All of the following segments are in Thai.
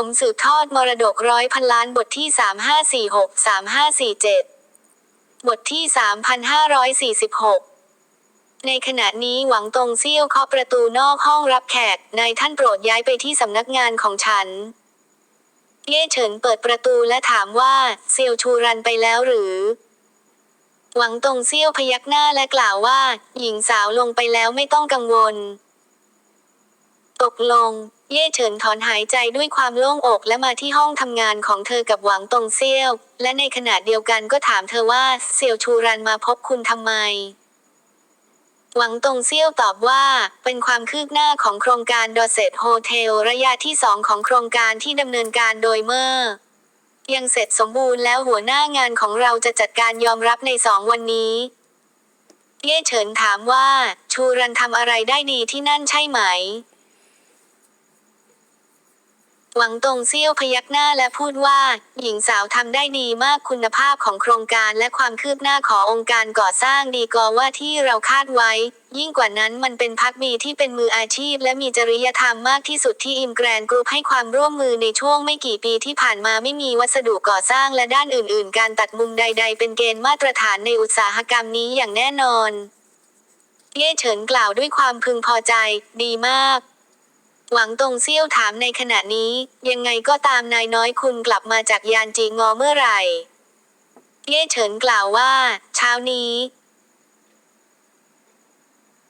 ผมสืบทอดมรดกร้อยพันล้านบทที่ 3546 3547 บทที่ 3546 ในขณะนี้หวังตงเซี่ยวเคาะประตูนอกห้องรับแขก นายท่านโปรดย้ายไปที่สำนักงานของฉัน เย่เฉินเปิดประตูและถามว่าเซียวชูรันไปแล้วหรือ หวังตงเซี่ยวพยักหน้าและกล่าวว่า หญิงสาวลงไปแล้วไม่ต้องกังวล ตกลง เย่เฉินถอนหายใจด้วยความโล่งอกและมาที่ห้องทำงานของเธอกับหวังตงเซี่ยว และในขณะเดียวกันก็ถามเธอว่าเซียวชูรันมาพบคุณทำไม หวังตงเซี่ยวตอบว่า เป็นความคืบหน้าของโครงการดอเซตโฮเทลระยะที่สองของโครงการที่ดำเนินการโดยเมื่อยังเสร็จสมบูรณ์แล้วหัวหน้างานของเราจะจัดการยอมรับในสองวันนี้ เย่เฉินถามว่า ชูรันทำอะไรได้ดีที่นั่นใช่ไหม หวังตรงเซี่ยวพยักหน้าและพูดว่า หญิงสาวทำได้ดีมากคุณภาพของโครงการและความคืบหน้าขององค์การก่อสร้างดีกว่าว่าที่เราคาดไว้ ยิ่งกว่านั้นมันเป็นพักบีที่เป็นมืออาชีพ และมีจริยธรรมมากที่สุดที่อิมแกรนกรุ๊ปให้ความร่วมมือในช่วงไม่กี่ปีที่ผ่านมาไม่มีวัสดุก่อสร้างและด้านอื่น ๆ การตัดมุมใด ๆ เป็นเกณฑ์มาตรฐานในอุตสาหกรรมนี้อย่างแน่นอนเย่เฉินกล่าวด้วยความพึงพอใจ ดีมาก หวังตรงเซี่ยวถามในขณะนี้ ยังไงก็ตามนายน้อยคุณกลับมาจากยานจีงอเมื่อไหร่ เย่เฉินกล่าวว่า เช้านี้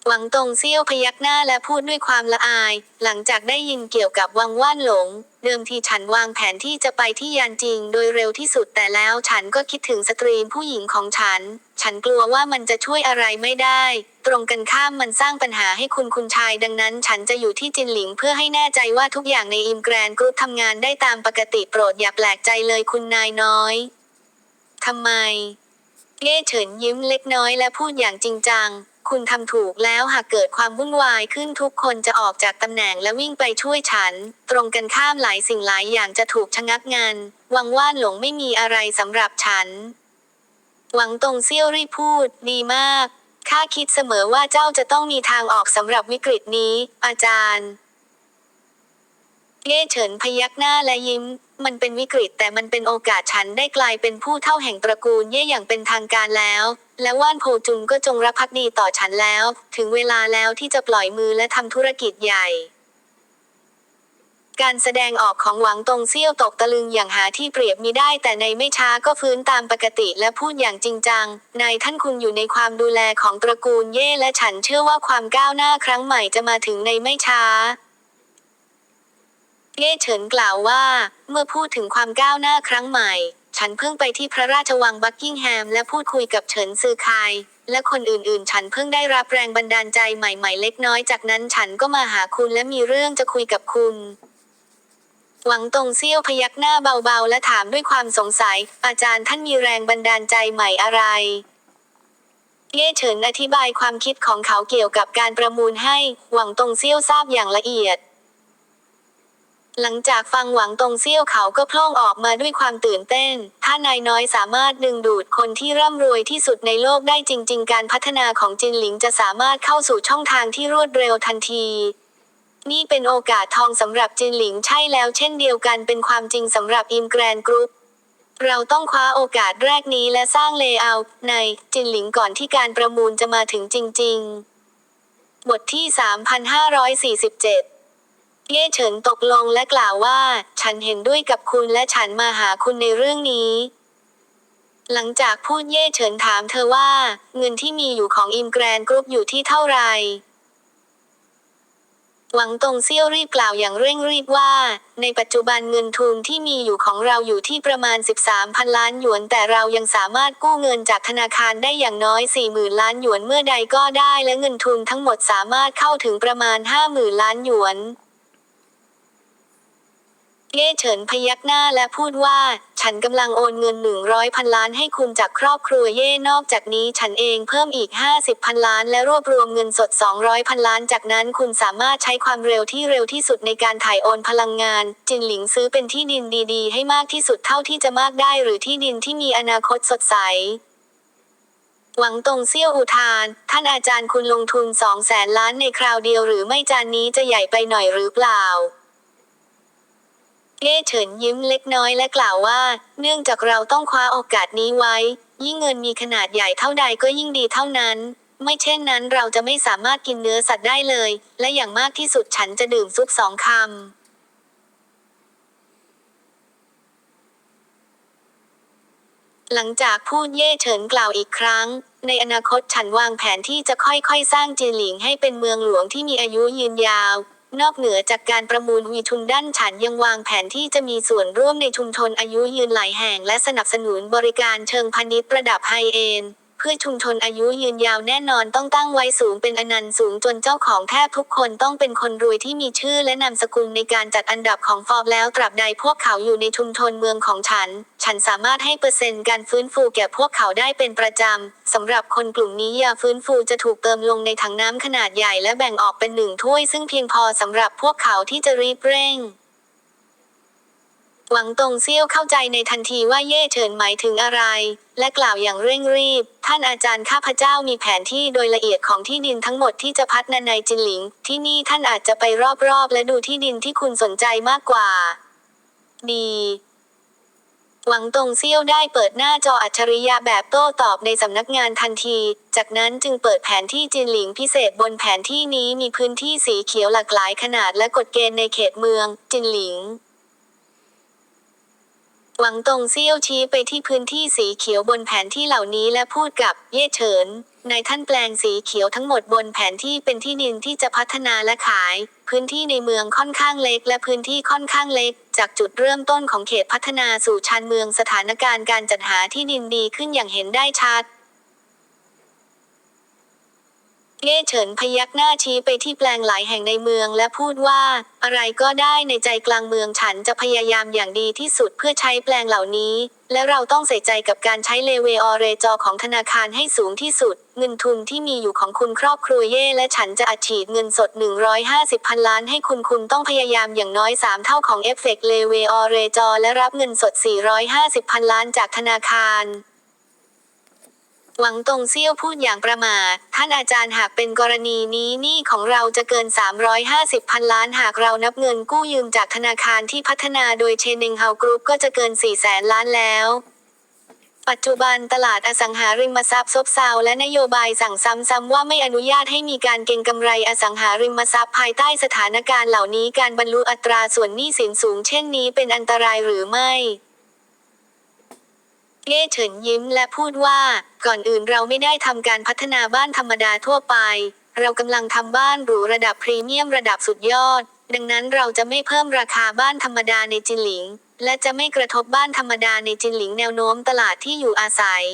หวังตรงเซี่ยวพยักหน้าและพูดด้วยความละอาย หลังจากได้ยินเกี่ยวกับวังว่านหลง เดิมทีฉันวางแผนที่จะไปที่ยานจิง โดยเร็วที่สุดแต่แล้วฉันก็คิดถึงสตรีผู้หญิงของฉัน ฉันกลัวว่ามันจะช่วยอะไรไม่ได้ ตรงกันข้ามมันสร้างปัญหาให้คุณคุณชาย ดังนั้นฉันจะอยู่ที่จินหลิงเพื่อให้แน่ใจว่าทุกอย่างในอิมแกรนกรุ๊ปทำงานได้ตามปกติโปรดอย่าแปลกใจเลยคุณนายน้อยทำไมเย่เฉินยิ้มเล็กน้อยและพูดอย่างจริงจัง คุณทำถูกแล้วหากเกิดความวุ่นวายขึ้นทุกคนจะออกจากตำแหน่งและวิ่งไปช่วยฉัน ตรงกันข้ามหลายสิ่งหลายอย่างจะถูกชะงักงานวังว่านหลงไม่มีอะไรสำหรับฉัน หวังตงเซี่ยวรีพูด ดีมาก ข้าคิดเสมอว่าเจ้าจะต้องมีทางออกสำหรับวิกฤตนี้ อาจารย์เย่เฉินพยักหน้าและยิ้ม มันเป็นวิกฤตแต่มันเป็นโอกาสฉันได้กลายเป็นผู้เท่าแห่งตระกูลเย่อย่างเป็นทางการแล้ว และว่านโพจุงก็จงรับพักดีต่อฉันแล้ว ถึงเวลาแล้วที่จะปล่อยมือและทำธุรกิจใหญ่ การแสดงออกของหวังตงเซี่ยวตกตะลึงอย่างหาที่เปรียบมิได้ แต่ในไม่ช้าก็ฟื้นตามปกติและพูดอย่างจริงจัง นายท่านคุณอยู่ในความดูแลของตระกูลเย่และฉันเชื่อว่าความก้าวหน้าครั้งใหม่จะมาถึงในไม่ช้าเย่เฉินกล่าวว่า เมื่อพูดถึงความก้าวหน้าครั้งใหม่ ฉันเพิ่งไปที่พระราชวังบักกิงแฮม และพูดคุยกับเฉินซือคาย และคนอื่นๆ ฉันเพิ่งได้รับแรงบันดาลใจใหม่ ๆ เล็กน้อยจากนั้นฉันก็มาหาคุณและมีเรื่องจะคุยกับคุณ หวังตรงเซี่ยวพยักหน้าเบาๆ และถามด้วยความสงสัย อาจารย์ท่านมีแรงบันดาลใจใหม่อะไร เย่เฉินอธิบายความคิดของเขาเกี่ยวกับการประมูลให้ หวังตรงเซี่ยวทราบอย่างละเอียด หลังจากฟังหวังตรงเซี่ยวเขาก็พล่องออกมาด้วยความตื่นเต้น ถ้านายน้อยสามารถดึงดูดคนที่ร่ำรวยที่สุดในโลกได้จริง ๆ การพัฒนาของจินหลิงจะสามารถเข้าสู่ช่องทางที่รวดเร็วทันที นี่เป็นโอกาสทองสำหรับจินหลิงใช่แล้วเช่นเดียวกันเป็นความจริงสำหรับอิมแกรนกรุ๊ปเราต้องคว้าโอกาสแรกนี้และสร้างเลเยอร์ในจินหลิงก่อนที่การประมูลจะมาถึงจริง ๆ บทที่ 3547 เย่เฉินตกลงและกล่าวว่า ฉันเห็นด้วยกับคุณและฉันมาหาคุณในเรื่องนี้ หลังจากพูดเย่เฉินถามเธอว่า เงินที่มีอยู่ของอิมแกรนกรุ๊ปอยู่ที่เท่าไหร่ หวังตงเซี่ยวรีบกล่าวอย่างเร่งรีบว่า ในปัจจุบันเงินทุนที่มีอยู่ของเราอยู่ที่ประมาณ 13พันล้านหยวน แต่เรายังสามารถกู้เงินจากธนาคารได้อย่างน้อย 40,000 ล้านหยวนเมื่อใดก็ได้ และเงินทุนทั้งหมดสามารถเข้าถึงประมาณ 50,000 ล้านหยวน เย่เฉินพยักหน้าและพูดว่า ฉันกำลังโอนเงินหนึ่งร้อยพันล้านให้คุณจากครอบครัวเย่นอกจากนี้ฉันเองเพิ่มอีกห้าสิบพันล้านและรวบรวมเงินสดสองร้อยพันล้านจากนั้นคุณสามารถใช้ความเร็วที่เร็วที่สุดในการถ่ายโอนพลังงาน จินหลิงซื้อเป็นที่ดินดีๆ ให้มากที่สุดเท่าที่จะมากได้หรือที่ดินที่มีอนาคตสดใสหวังตงเซี่ยวอุทาน ท่านอาจารย์คุณลงทุนสองแสนล้านในคราวเดียวหรือไม่จานนี้จะใหญ่ไปหน่อยหรือเปล่า ย่เฉินยิ้มเล็กน้อยและกล่าวว่า เนื่องจากเราต้องคว้าโอกาสนี้ไว้ ยิ่งเงินมีขนาดใหญ่เท่าใดก็ยิ่งดีเท่านั้น ไม่เช่นนั้นเราจะไม่สามารถกินเนื้อสัตว์ได้เลย และอย่างมากที่สุดฉันจะดื่มซุปสองคำหลังจากพูดเย่เฉินกล่าวอีกครั้ง ในอนาคตฉันวางแผนที่จะค่อยๆ สร้างจีหลิงให้เป็นเมืองหลวงที่มีอายุยืนยาว นอกเหนือจากการประมูลวีทุนด้านฉันยังวางแผนที่จะมีส่วนร่วมในชุมชนอายุยืนหลายแห่งและสนับสนุนบริการเชิงพาณิชย์ระดับไฮเอนด์ พื่อชุมชนอายุยืนยาวแน่นอนต้องตั้งไว้สูงเป็นอนันต์สูงจนเจ้าของแทบทุกคนต้องเป็นคนรวยที่มีชื่อและนามสกุลในการจัดอันดับของฟอร์บแล้วตราบใดพวกเขาอยู่ในชุมชนเมืองของฉัน ฉันสามารถให้เปอร์เซ็นต์การฟื้นฟูแก่พวกเขาได้เป็นประจำสำหรับคนกลุ่มนี้ยาฟื้นฟูจะถูกเติมลงในถังน้ำขนาดใหญ่และแบ่งออกเป็นหนึ่งถ้วยซึ่งเพียงพอสำหรับพวกเขาที่จะรีบเร่ง หวังตรงเซี่ยวเข้าใจในทันทีว่าเย่เฉินหมายถึงอะไร และกล่าวอย่างเร่งรีบ ท่านอาจารย์ข้าพเจ้ามีแผนที่โดยละเอียดของที่ดินทั้งหมดที่จะพัฒนาในจินหลิง ที่นี่ท่านอาจจะไปรอบๆ และดูที่ดินที่คุณสนใจมากกว่า ดี หวังตรงเซี่ยวได้เปิดหน้าจออัจฉริยะแบบโต้ตอบในสำนักงานทันที จากนั้นจึงเปิดแผนที่จินหลิงพิเศษบนแผนที่นี้มีพื้นที่สีเขียวหลากหลายขนาดและกฎเกณฑ์ในเขตเมือง จินหลิง หวังตงเซี่ยวชี้ไปที่พื้นที่สีเขียวบนแผนที่เหล่านี้และพูดกับ เย่เฉินนายท่านแปลงสีเขียวทั้งหมดบนแผนที่เป็นที่ดินที่จะพัฒนาและขาย พื้นที่ในเมืองค่อนข้างเล็ก และพื้นที่ค่อนข้างเล็ก จากจุดเริ่มต้นของเขตพัฒนาสู่ชานเมืองสถานการณ์การจัดหาที่ดินดีขึ้นอย่างเห็นได้ชัด เย่เฉินพยักหน้าชี้ไปที่แปลงหลายแห่งในเมืองและพูดว่า อะไรก็ได้ในใจกลางเมืองฉันจะพยายามอย่างดีที่สุดเพื่อใช้แปลงเหล่านี้ และเราต้องใส่ใจกับการใช้เลเวอเรจอของธนาคารให้สูงที่สุด เงินทุนที่มีอยู่ของคุณครอบครัวเย่และฉันจะอัดฉีดเงินสด 150 พันล้านให้คุณคุณต้องพยายามอย่างน้อย 3 เท่าของเอฟเฟกเลเวออเรจอและรับเงินสด 450 พันล้านจากธนาคาร หวังตรงเซี่ยวพูดอย่างประมาท ท่านอาจารย์หากเป็นกรณีนี้หนี้ของเราจะเกิน 350 พันล้านหากเรานับเงินกู้ยืมจากธนาคารที่พัฒนาโดยเชนิงเฮากรุ๊ปก็จะเกิน 4 แสนล้านแล้วปัจจุบันตลาดอสังหาริมทรัพย์ซบเซาและนโยบายสั่งซ้ำๆว่าไม่อนุญาตให้มีการเก็งกำไรอสังหาริมทรัพย์ภายใต้สถานการณ์เหล่านี้การบรรลุอัตราส่วนหนี้สินสูงเช่นนี้เป็นอันตรายหรือไม่ เย่เฉินยิ้มและพูดว่า ก่อนอื่นเราไม่ได้ทำการพัฒนาบ้านธรรมดาทั่วไป เรากำลังทำบ้านหรูระดับพรีเมียมระดับสุดยอด ดังนั้นเราจะไม่เพิ่มราคาบ้านธรรมดาในจินหลิง และจะไม่กระทบบ้านธรรมดาในจินหลิงแนวโน้มตลาดที่อยู่อาศัย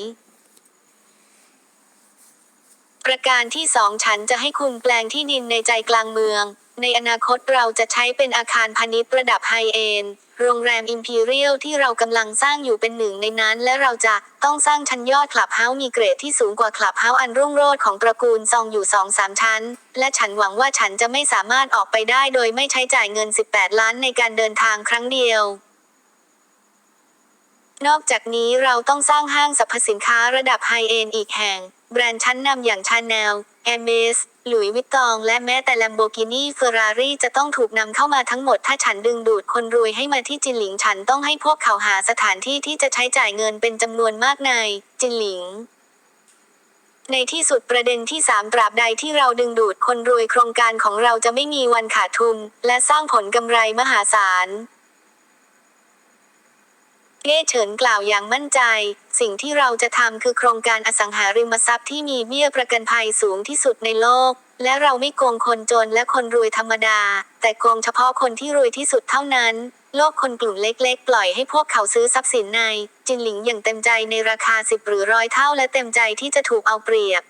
ประการที่สองฉันจะให้คุณแปลงที่ดินในใจกลางเมือง ในอนาคตเราจะใช้เป็นอาคารพาณิชย์ระดับไฮเอนด์โรงแรมอิมพีเรียลที่เรากำลังสร้างอยู่เป็นหนึ่งในนั้น และเราจะต้องสร้างชั้นยอดคลับเฮาส์มีเกรดที่สูงกว่าคลับเฮาส์อันรุ่งโรจน์ของตระกูลซองอยู่สองสามชั้น และฉันหวังว่าฉันจะไม่สามารถออกไปได้โดยไม่ใช้จ่ายเงิน 18 ล้านในการเดินทางครั้งเดียวนอกจากนี้เราต้องสร้างห้างสรรพสินค้าระดับไฮเอนด์อีกแห่ง แบรนด์ชั้นนำอย่างชาแนลแอมเมสหลุยส์วิตตอง และแม้แต่ Lamborghini Ferrari จะต้องถูกนำเข้ามาทั้งหมด ถ้าฉันดึงดูดคนรวยให้มาที่จินหลิง ฉันต้องให้พวกเขาหาสถานที่ที่จะใช้จ่ายเงินเป็นจำนวนมากในจินหลิงในที่สุดประเด็นที่ 3 ตราบใดที่เราดึงดูดคนรวยโครงการของเราจะไม่มีวันขาดทุน และสร้างผลกำไรมหาศาลเย่เฉินกล่าวอย่างมั่นใจ สิ่งที่เราจะทำคือโครงการอสังหาริมทรัพย์ที่มีเบี้ยประกันภัยสูงที่สุดในโลก และเราไม่โกงคนจนและคนรวยธรรมดา แต่โกงเฉพาะคนที่รวยที่สุดเท่านั้น โลกคนกลุ่มเล็กๆ ปล่อยให้พวกเขาซื้อทรัพย์สินใน จินหลิงอย่างเต็มใจในราคาสิบหรือร้อยเท่าและเต็มใจที่จะถูกเอาเปรียบ